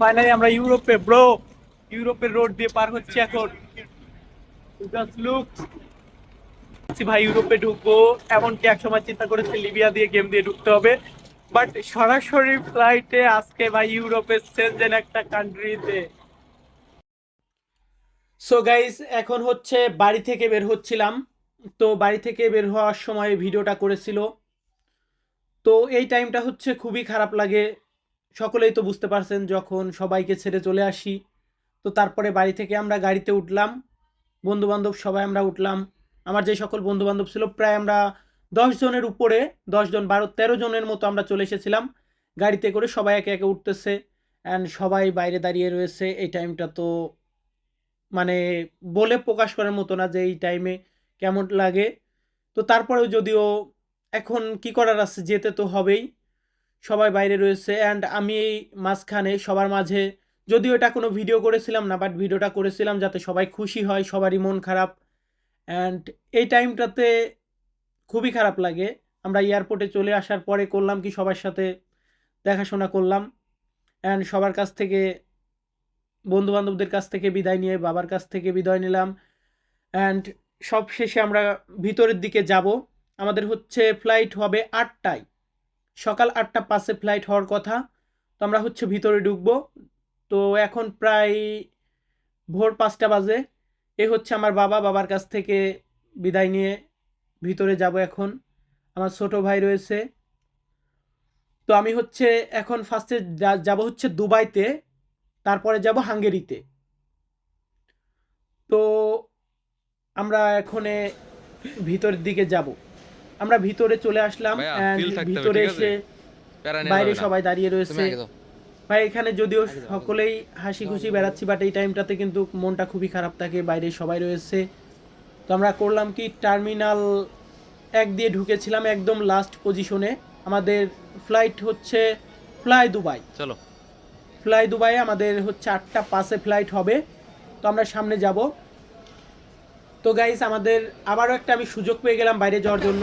Finally আমরা ইউরোপে bro ইউরোপের রোড দিয়ে পার হচ্ছে এখন। ভাই, ইউরোপে ঢুকবো। এমনকি এক সময় চিন্তা করেছে লিবিয়া দিয়ে গেম দিয়ে ঢুকতে হবে। বাট সরাসরি ফ্লাইটে আজকে ভাই ইউরোপের সেনজেন একটা কান্ট্রিতে সো গাইস এখন হচ্ছে বাড়ি থেকে বের হচ্ছিলাম। তো বাড়ি থেকে বের হওয়ার সময় ভিডিওটা করেছিল। তো এই টাইমটা হচ্ছে খুবই খারাপ লাগে। সকলেই তো বুঝতে পারছেন যখন সবাইকে ছেড়ে চলে আসি। তো তারপরে বাড়ি থেকে আমরা গাড়িতে উঠলাম বন্ধু বান্ধব সবাই আমরা উঠলাম। আমার যে সকল বন্ধু বান্ধব ছিল, প্রায় আমরা দশ জনের উপরে, দশ জন, বারো, তেরো জনের মতো আমরা চলে এসেছিলাম। গাড়িতে করে সবাই একে একে উঠতেছে অ্যান্ড সবাই বাইরে দাঁড়িয়ে রয়েছে। এই টাইমটা তো মানে বলে প্রকাশ করার মতো না যে এই টাইমে কেমন লাগে। তো তারপরেও যদিও এখন কি করার আছে, যেতে তো হবেই। সবাই বাইরে রয়েছে অ্যান্ড আমি এই মাঝখানে সবার মাঝে, যদিও এটা কোনো ভিডিও করেছিলাম না বাট ভিডিওটা করেছিলাম যাতে সবাই খুশি হয়, সবারই মন খারাপ অ্যান্ড এই টাইমটাতে খুবই খারাপ লাগে। আমরা এয়ারপোর্টে চলে আসার পরে করলাম কি, সবার সাথে দেখাশোনা করলাম অ্যান্ড সবার কাছ থেকে বন্ধু বান্ধবদের কাছ থেকে বিদায় নিয়ে, বাবার কাছ থেকে বিদায় নিলাম অ্যান্ড সব শেষে আমরা ভিতরের দিকে যাব। আমাদের হচ্ছে ফ্লাইট হবে আটটায়। সকাল আটটা পাঁচে ফ্লাইট হওয়ার কথা। তো আমরা হচ্ছে ভিতরে ঢুকবো। তো এখন প্রায় ভোর পাঁচটা বাজে। এ হচ্ছে আমার বাবা, বাবার কাছ থেকে বিদায় নিয়ে ভিতরে যাব এখন। আমার ছোট ভাই রয়েছে। তো আমি হচ্ছে এখন ফার্স্টে যাব হচ্ছে দুবাইতে, তারপরে যাব হাঙ্গেরিতে। তো আমরা এখনে ভিতরের দিকে যাব। আমরা ভিতরে চলে আসলাম ভিতরে এসে বাইরে সবাই দাঁড়িয়ে রয়েছে। ভাই এখানে যদিও সকলেই হাসি খুশি বেড়াচ্ছি বাট এই টাইমটাতে কিন্তু মনটা খুবই খারাপ থাকে বাইরে সবাই রয়েছে। তো আমরা করলাম কি টার্মিনাল এক দিয়ে ঢুকেছিলাম একদম লাস্ট পজিশনে আমাদের ফ্লাইট হচ্ছে ফ্লাই দুবাই চলো। ফ্লাই দুবাই আমাদের হচ্ছে আটটা পাসে ফ্লাইট হবে। তো আমরা সামনে যাব। তো গাইস আমাদের আবারও একটা আমি সুযোগ পেয়ে গেলাম বাইরে যাওয়ার জন্য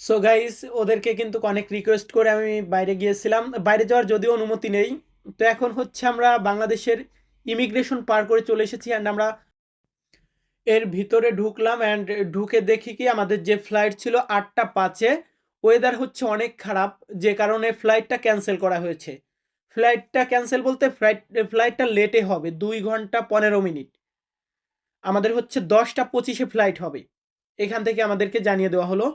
সো গাইস ওদেরকে কিন্তু অনেক রিকোয়েস্ট করে আমি বাইরে গিয়েছিলাম। বাইরে যাওয়ার যদিও অনুমতি নেই। তো এখন হচ্ছে আমরা বাংলাদেশের ইমিগ্রেশন পার করে চলে এসেছি অ্যান্ড আমরা এর ভিতরে ঢুকলাম অ্যান্ড ঢুকে দেখি কি আমাদের যে ফ্লাইট ছিল আটটা পাঁচে ওয়েদার হচ্ছে অনেক খারাপ, যে কারণে ফ্লাইটটা ক্যান্সেল করা হয়েছে। ফ্লাইটটা ক্যান্সেল বলতে ফ্লাইট ফ্লাইটটা লেটে হবে, দুই ঘণ্টা পনেরো মিনিট। আমাদের হচ্ছে দশটা পঁচিশে ফ্লাইট হবে। এখান থেকে আমাদেরকে জানিয়ে দেওয়া হলো।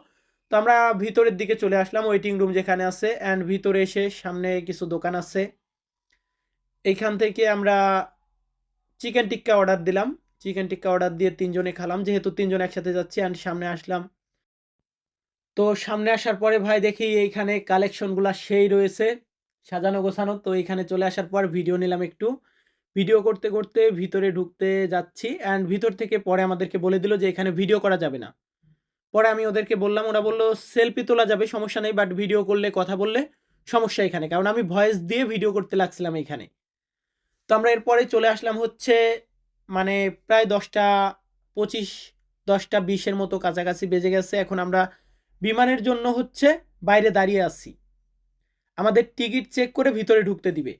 তো আমরা ভিতরের দিকে চলে আসলাম ওয়েটিং রুম যেখানে আছে অ্যান্ড ভিতরে এসে সামনে কিছু দোকান আছে। এইখান থেকে আমরা চিকেন টিক্কা অর্ডার দিলাম। চিকেন টিক্কা অর্ডার দিয়ে তিনজনে খেলাম, যেহেতু তিনজন একসাথে যাচ্ছি অ্যান্ড সামনে আসলাম। তো সামনে আসার পরে ভাই দেখি এইখানে কালেকশনগুলো সেই রয়েছে, সাজানো গোছানো। তো এইখানে চলে আসার পর ভিডিও নিলাম একটু। ভিডিও করতে করতে ভিতরে ঢুকতে যাচ্ছি অ্যান্ড ভিতর থেকে পরে আমাদেরকে বলে দিল যে এখানে ভিডিও করা যাবে না। পরে আমি ওদেরকে বললাম, ওরা বলল সেলফি তোলা যাবে, সমস্যা নেই বাট ভিডিও করলে, কথা বললে সমস্যা এখানে। কারণ আমি ভয়েস দিয়ে ভিডিও করতে লাগছিলাম এখানে। তো আমরা এরপরে চলে আসলাম হচ্ছে মানে প্রায় দশটা পঁচিশ, দশটা বিশের মতো কাছাকাছি বেজে গেছে। এখন আমরা বিমানের জন্য হচ্ছে বাইরে দাঁড়িয়ে আছি। আমাদের টিকিট চেক করে ভিতরে ঢুকতে দিবে।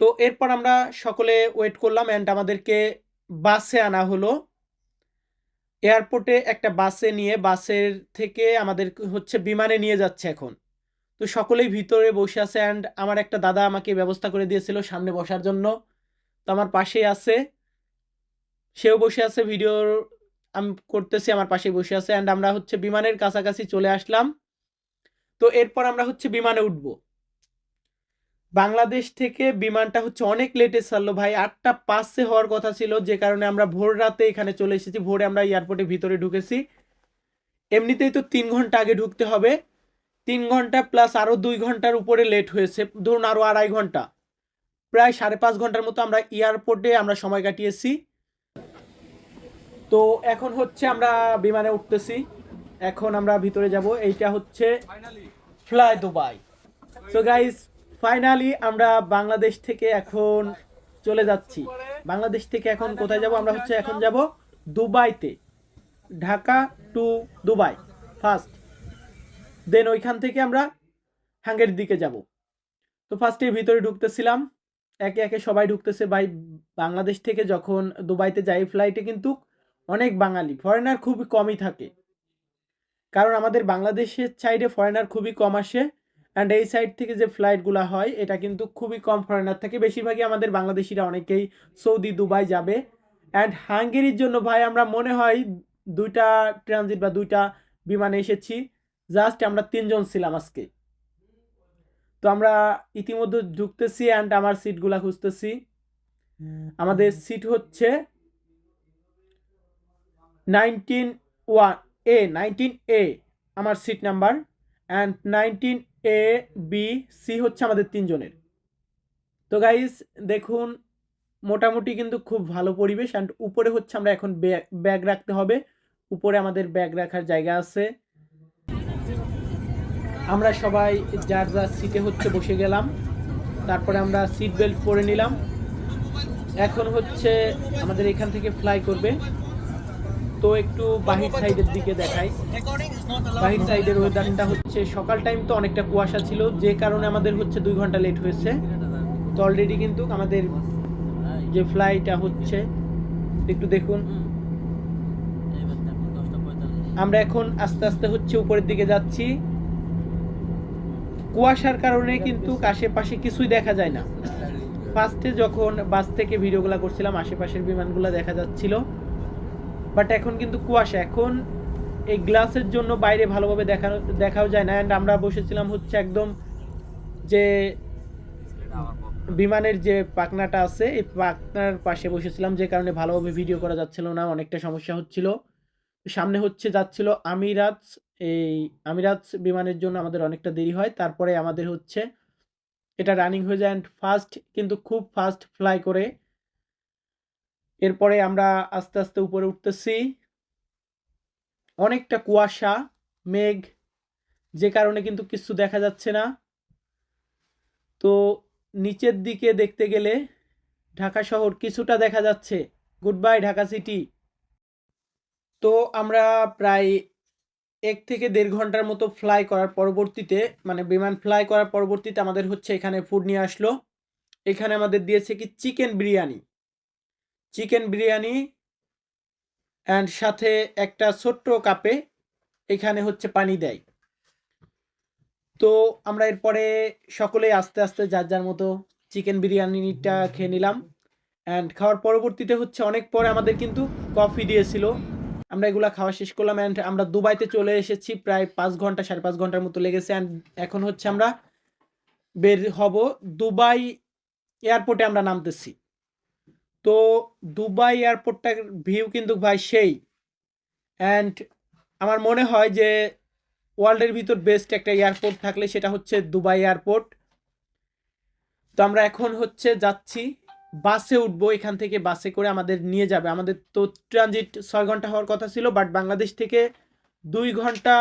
তো এরপর আমরা সকলে ওয়েট করলাম অ্যান্ড আমাদেরকে বাসে আনা হলো। এয়ারপোর্টে একটা বাসে নিয়ে, বাসের থেকে আমাদের হচ্ছে বিমানে নিয়ে যাচ্ছে এখন। তো সকলেই ভিতরে বসে আছে অ্যান্ড আমার একটা দাদা আমাকে ব্যবস্থা করে দিয়েছিল সামনে বসার জন্য। তো আমার পাশেই আছে। সেও বসে আছে ভিডিওর আমি করতেছি, আমার পাশে বসে আছে অ্যান্ড আমরা হচ্ছে বিমানের কাছাকাছি চলে আসলাম। তো এরপর আমরা হচ্ছে বিমানে উঠব। বাংলাদেশ থেকে বিমানটা হচ্ছে অনেক লেটে ছাড়লো ভাই। আটটা পাঁচে হওয়ার কথা ছিল, যে কারণে আমরা ভোর রাতে এখানে চলে এসেছি। ভোরে আমরা এয়ারপোর্টে ভিতরে ঢুকেছি। এমনিতেই তো তিন ঘণ্টা আগে ঢুকতে হবে। তিন ঘণ্টা প্লাস আরও দুই ঘণ্টার উপরে লেট হয়েছে। ধরুন আরও আড়াই ঘণ্টা। প্রায় সাড়ে পাঁচ ঘণ্টার মতো আমরা এয়ারপোর্টে আমরা সময় কাটিয়েছি। তো এখন হচ্ছে আমরা বিমানে উঠতেছি। এখন আমরা ভিতরে যাব। এইটা হচ্ছে fly Dubai. So guys finally আমরা বাংলাদেশ থেকে এখন চলে যাচ্ছি। বাংলাদেশ থেকে এখন কোথায় যাব? আমরা হচ্ছে এখন যাব দুবাইতে। Dhaka to Dubai. First then ওইখান থেকে আমরা হাঙ্গের দিকে যাব। তো ফার্স্টে ভিতরে ঢুকতেছিলাম। একে একে সবাই ঢুকতেছে। বাই বাংলাদেশ থেকে যখন দুবাইতে যাই ফ্লাইটে কিন্তু অনেক বাঙালি। ফরেনার খুবই কমই থাকে। কারণ আমাদের বাংলাদেশের সাইডে ফরেনার খুবই কম আসে। অ্যান্ড এই সাইড থেকে যে ফ্লাইটগুলো হয়, এটা কিন্তু খুবই কম ফরেনার থাকে। বেশিরভাগই আমাদের বাংলাদেশিরা অনেকেই সৌদি, দুবাই যাবে। অ্যান্ড হাঙ্গেরির জন্য ভাই, আমরা মনে হয় দুইটা ট্রানজিট বা দুইটা বিমানে এসেছি। জাস্ট আমরা তিনজন ছিলাম আজকে। তো আমরা ইতিমধ্যে ঢুকতেছি অ্যান্ড আমার সিটগুলা খুঁজতেছি। আমাদের সিট হচ্ছে nineteen one A nineteen A আমার seat number and nineteen A B C হচ্ছে আমাদের তিনজনের। তো গাইস দেখুন, মোটামুটি কিন্তু খুব ভালো পরিবেশ অ্যান্ড উপরে হচ্ছে আমরা এখন ব্যাগ রাখতে হবে। উপরে আমাদের ব্যাগ রাখার জায়গা আছে। আমরা সবাই যার যার সিটে হচ্ছে বসে গেলাম। তারপরে আমরা সিট বেল্ট পরে নিলাম। এখন হচ্ছে আমাদের এখান থেকে ফ্লাই করবে। তো একটু বাহির সাইডের দিকে দেখাই। বাহির সাইডের ওয়েদারটা হচ্ছে, সকাল টাইম তো অনেকটা কুয়াশা ছিল, যে কারণে আমাদের হচ্ছে দুই ঘণ্টা লেট হয়েছে। তো অলরেডি কিন্তু আমাদের যে ফ্লাইটটা হচ্ছে, একটু দেখুন। আমরা এখন আস্তে আস্তে হচ্ছে উপরের দিকে যাচ্ছি। কুয়াশার কারণে কিন্তু আশেপাশে কিছুই দেখা যায় না। ফার্স্টে যখন বাস থেকে ভিডিওগুলো করছিলাম, আশেপাশের বিমানগুলো দেখা যাচ্ছিল। বাট এখন কিন্তু কুয়াশা। এখন এই গ্লাসের জন্য বাইরে ভালোভাবে দেখানো, দেখাও যায় না। অ্যান্ড আমরা বসেছিলাম হচ্ছে একদম যে বিমানের যে পাখনাটা আছে, এই পাখনার পাশে বসেছিলাম, যে কারণে ভালোভাবে ভিডিও করা যাচ্ছিল না, অনেকটা সমস্যা হচ্ছিল। সামনে হচ্ছে যাচ্ছিল আমিরাজ এই আমিরাজ বিমানের জন্য আমাদের অনেকটা দেরি হয়। তারপরে আমাদের হচ্ছে, এটা রানিং হয়ে যায় অ্যান্ড ফাস্ট কিন্তু খুব ফাস্ট ফ্লাই করে। এরপরে আমরা আস্তে আস্তে উপরে উঠতেছি। অনেকটা কুয়াশা, মেঘ, যে কারণে কিন্তু কিছু দেখা যাচ্ছে না। তো নিচের দিকে দেখতে গেলে ঢাকা শহর কিছুটা দেখা যাচ্ছে। Good bye Dhaka city. তো আমরা প্রায় এক থেকে দেড় ঘণ্টার মতো ফ্লাই করার পরবর্তীতে মানে বিমান ফ্লাই করার পরবর্তীতে আমাদের হচ্ছে এখানে ফুড নিয়ে আসলো। এখানে আমাদের দিয়েছে কি chicken biryani. Chicken biryani and সাথে একটা ছোট্ট কাপে এখানে হচ্ছে পানি দেয়। তো আমরা এরপরে সকলেই আস্তে আস্তে যার যার মতো চিকেন বিরিয়ানিটা খেয়ে নিলাম অ্যান্ড খাওয়ার পরবর্তীতে হচ্ছে অনেক পরে আমাদের কিন্তু কফি দিয়েছিল। আমরা এগুলা খাওয়া শেষ করলাম অ্যান্ড আমরা দুবাইতে চলে এসেছি প্রায় পাঁচ ঘণ্টা, সাড়ে পাঁচ ঘণ্টার মতো লেগেছে অ্যান্ড এখন হচ্ছে আমরা বের হব দুবাই এয়ারপোর্টে আমরা নামতেছি। তো দুবাই এয়ারপোর্টটার ভিউ কিন্তু ভাই সেই। অ্যান্ড আমার মনে হয় যে ওয়ার্ল্ডের ভিতর বেস্ট একটা এয়ারপোর্ট থাকলে সেটা হচ্ছে দুবাই এয়ারপোর্ট। তো আমরা এখন হচ্ছে যাচ্ছি, বাসে উঠবো, এখান থেকে বাসে করে আমাদের নিয়ে যাবে। আমাদের তো ট্রানজিট ছয় ঘণ্টা হওয়ার কথা ছিল বাট বাংলাদেশ থেকে দুই ঘণ্টা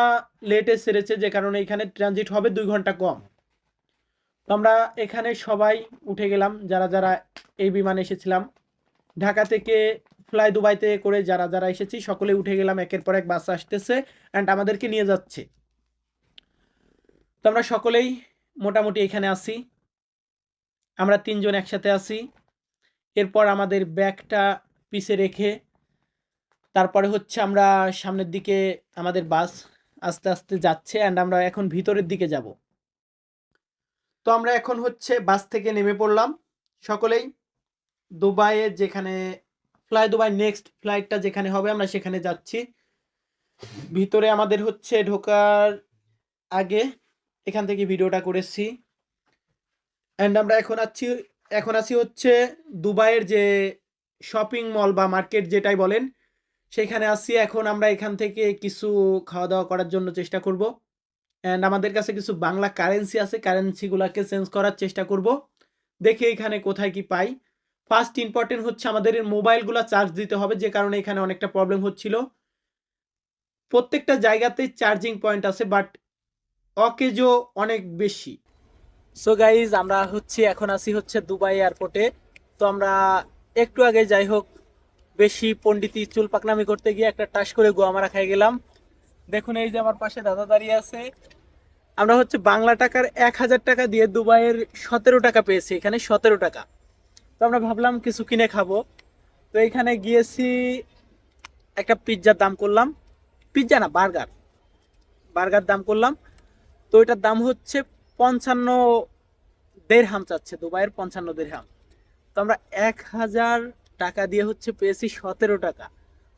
লেটে সেরেছে, যে কারণে এখানে ট্রানজিট হবে দুই ঘণ্টা কম। তো আমরা এখানে সবাই উঠে গেলাম, যারা যারা এই বিমানে এসেছিলাম। ঢাকা থেকে ফ্লাই দুবাইতে করে যারা যারা এসেছি, সকলে উঠে গেলাম, একের পর এক বাস আসতেছে অ্যান্ড আমাদেরকে নিয়ে যাচ্ছে। তো আমরা সকলেই মোটামুটি এখানে আসি আমরা তিনজন একসাথে আসি এরপর আমাদের ব্যাগটা পিছে রেখে তারপরে হচ্ছে আমরা সামনের দিকে আমাদের বাস আস্তে আস্তে যাচ্ছে অ্যান্ড আমরা এখন ভিতরের দিকে যাব। তো আমরা এখন হচ্ছে বাস থেকে নেমে পড়লাম। সকলেই দুবাইয়ে যেখানে ফ্লাই দুবাই নেক্সট ফ্লাইটটা যেখানে হবে, আমরা সেখানে যাচ্ছি। ভিতরে আমাদের হচ্ছে ঢোকার আগে এখান থেকে ভিডিওটা করেছি। অ্যান্ড আমরা এখন আছি এখন আছি হচ্ছে দুবাইয়ের যে শপিং মল বা মার্কেট যেটাই বলেন, সেখানে আসি এখন আমরা এখান থেকে কিছু খাওয়া দাওয়া করার জন্য চেষ্টা করব। অ্যান্ড আমাদের কাছে কিছু বাংলা কারেন্সি আছে কারেন্সিগুলোকে চেঞ্জ করার চেষ্টা করব। দেখে এখানে কোথায় কি পাই। ফার্স্ট ইম্পর্টেন্ট হচ্ছে আমাদের মোবাইলগুলো চার্জ দিতে হবে, যে কারণে এখানে অনেকটা প্রবলেম হচ্ছিল। প্রত্যেকটা জায়গাতেই চার্জিং পয়েন্ট আছে বাট অকেজো অনেক বেশি। সো গাইজ আমরা হচ্ছে, এখন আছি হচ্ছে দুবাই এয়ারপোর্টে তো আমরা একটু আগে যাই হোক, বেশি পণ্ডিতি চুল পাকনামি করতে গিয়ে একটা টাস করে গোয়া মারা খাই গেলাম। দেখুন এই যে আমার পাশে দাদা দাঁড়িয়ে আছে। আমরা হচ্ছে বাংলা টাকার এক হাজার টাকা দিয়ে দুবাইয়ের সতেরো টাকা পেয়েছি, এখানে সতেরো টাকা। তো আমরা ভাবলাম কিছু কিনে খাব। তো এখানে গিয়েছি, একটা পিৎজার দাম করলাম। পিৎজা না, বার্গার। বার্গার দাম করলাম। তো এটার দাম হচ্ছে পঞ্চান্ন দেড় হাম চাচ্ছে, দুবাইয়ের পঞ্চান্ন দেড় হাম তো আমরা এক হাজার টাকা দিয়ে হচ্ছে পেয়েছি সতেরো টাকা।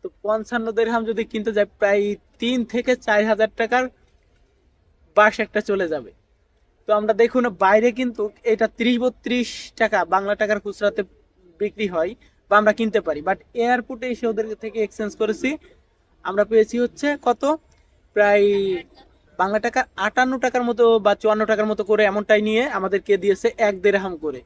তো পঞ্চান্ন দেড় হাম যদি কিনতে যাই, প্রায় তিন থেকে চার হাজার টাকার বাস একটা চলে যাবে। তো আমরা দেখুন বাইরে কিন্তু এটা ত্রিশ বত্রিশ টাকা, বাংলা টাকার খুচরাতে বিক্রি হয় বা আমরা কিনতে পারি। বাট এয়ারপোর্টে এসে ওদের থেকে এক্সচেঞ্জ করেছি। আমরা পেয়েছি হচ্ছে কত? প্রায় বাংলা টাকা আটান্ন টাকার মতো বা চুয়ান্ন টাকার মতো করে এমনটাই নিয়ে আমাদেরকে দিয়েছে এক দেড় হাম করে।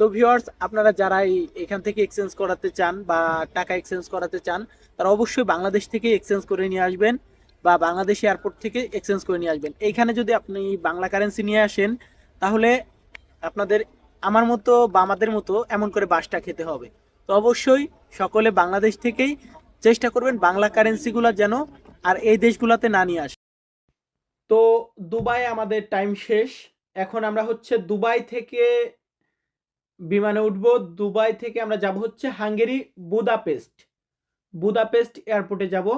তো ভিউয়ার্স আপনারা যারা এখান থেকে এক্সচেঞ্জ করাতে চান বা টাকা এক্সচেঞ্জ করাতে চান, তারা অবশ্যই বাংলাদেশ থেকে এক্সচেঞ্জ করে নিয়ে আসবেন। বা বাংলাদেশ এয়ারপোর্ট থেকে এক্সচেঞ্জ করে নিয়ে আসবেন। এইখানে যদি আপনি বাংলা কারেন্সি নিয়ে আসেন, তাহলে আপনাদের আমার মতো বা আমাদের মতো এমন করে বাসটা খেতে হবে। তো অবশ্যই সকলে বাংলাদেশ থেকেই চেষ্টা করবেন বাংলা কারেন্সিগুলো যেন আর এই দেশগুলোতে না নিয়ে আসে। তো দুবাই আমাদের টাইম শেষ। এখন আমরা হচ্ছে দুবাই থেকে বিমানে উঠব। দুবাই থেকে আমরা যাব হচ্ছে হাঙ্গেরি, বুদাপেস্ট। বুদাপেস্ট এয়ারপোর্টে যাব।